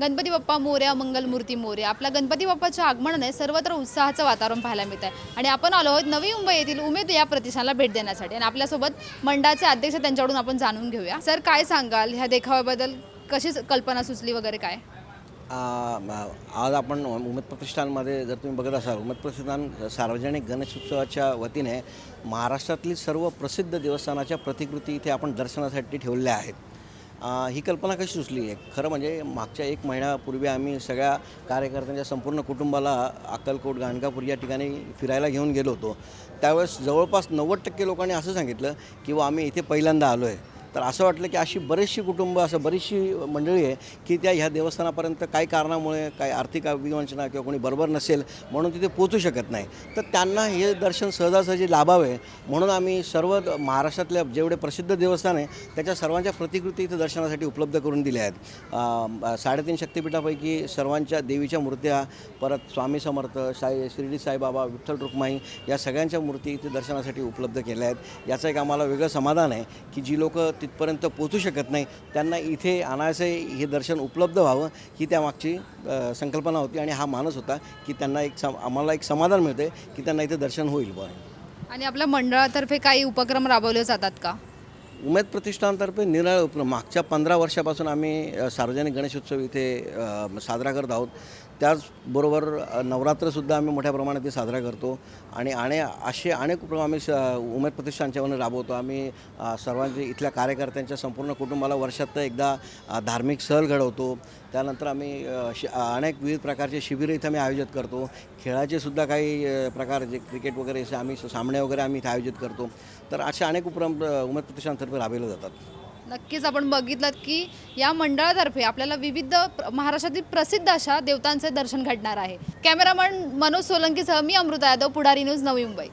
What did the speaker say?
गणपती बाप्पा मोर्या मंगलमूर्ती मोर्या. आपल्या गणपती बाप्पाच्या आगमनाने सर्वत्र उत्साहाचं वातावरण पाहायला मिळत आहे आणि आपण आलो आहोत नवी मुंबई येथील उमेद या प्रतिष्ठानला भेट देण्यासाठी. आणि आपल्यासोबत मंडळाचे अध्यक्ष त्यांच्याकडून आपण जाणून घेऊया. सर काय सांगाल? ह्या देखाव्याबद्दल कशी कल्पना सुचली वगैरे काय? आज आपण उमेद प्रतिष्ठानमध्ये जर तुम्ही बघत असाल उमेद प्रतिष्ठान सार्वजनिक गणेशोत्सवाच्या वतीने महाराष्ट्रातील सर्व प्रसिद्ध देवस्थानाच्या प्रतिकृती इथे आपण दर्शनासाठी ठेवलेल्या आहेत. ही कल्पना कशी सुचली? आहे खरं म्हणजे मागच्या एक महिन्यापूर्वी आम्ही सगळ्या कार्यकर्त्यांच्या संपूर्ण कुटुंबाला अक्कलकोट गाणगापूर या ठिकाणी फिरायला घेऊन गेलो होतो. त्यावेळेस जवळपास नव्वद टक्के लोकांनी असं सांगितलं की आम्ही इथे पहिल्यांदा आलो आहे तर असं वाटलं की अशी बरीचशी कुटुंब असं बरीचशी मंडळी आहे की त्या ह्या देवस्थानापर्यंत काही कारणामुळे काही आर्थिक विवंचना किंवा कोणी बरोबर नसेल म्हणून तिथे पोचू शकत नाही. तर त्यांना हे दर्शन सहजासहजी लाभावे. म्हणून आम्ही सर्व महाराष्ट्रातल्या जेवढे प्रसिद्ध देवस्थान आहे त्याच्या सर्वांच्या प्रतिकृती इथं दर्शनासाठी उपलब्ध करून दिल्या आहेत. साडेतीन शक्तिपीठापैकी सर्वांच्या देवीच्या मूर्त्या परत स्वामी समर्थ साई शिर्डी साईबाबा विठ्ठल रुक्माई या सगळ्यांच्या मूर्ती इथे दर्शनासाठी उपलब्ध केल्या आहेत. याचं एक आम्हाला वेगळं समाधान आहे की जी लोक तिथपर्यंत पोचू शकत नाही. त्यांना इथे आणायचं हे दर्शन उपलब्ध व्हावं ही त्यामागची संकल्पना होती आणि हा मानस होता की त्यांना एक सम आम्हाला एक समाधान मिळते की त्यांना इथे दर्शन होईल बरं आणि आपल्या मंडळातर्फे काही उपक्रम राबवले जातात का? उमेद प्रतिष्ठानतर्फे निराळ उपक्रम मागच्या पंधरा वर्षापासून आम्ही सार्वजनिक गणेशोत्सव इथे साजरा करत आहोत. त्याचबरोबर नवरात्रसुद्धा आम्ही मोठ्या प्रमाणात ते साजरा करतो. आणि आणि असे अनेक उपक्रम आम्ही स उमेद प्रतिष्ठानच्या राबवतो. आम्ही सर्वांच्या सर्वांचे इथल्या कार्यकर्त्यांच्या संपूर्ण कुटुंबाला वर्षात एकदा धार्मिक सहल घडवतो. त्यानंतर आम्ही शि अनेक विविध प्रकारचे शिबिरं इथं आम्ही आयोजित करतो. खेळाचे सुद्धा काही प्रकार जे क्रिकेट वगैरे असे आम्ही सामने वगैरे आम्ही इथे आयोजित करतो. तर असे अनेक उपक्रम उमेद प्रतिष्ठानतर्फे राबवले जातात. नक्कीच आपण बघितलं की या मंडळातर्फे आपल्याला विविध महाराष्ट्रातील प्रसिद्ध अशा देवतांचे दर्शन घडणार आहे. कॅमेरामन मनोज सोलंकीसह मी अमृता यादव पुढारी न्यूज नवी मुंबई.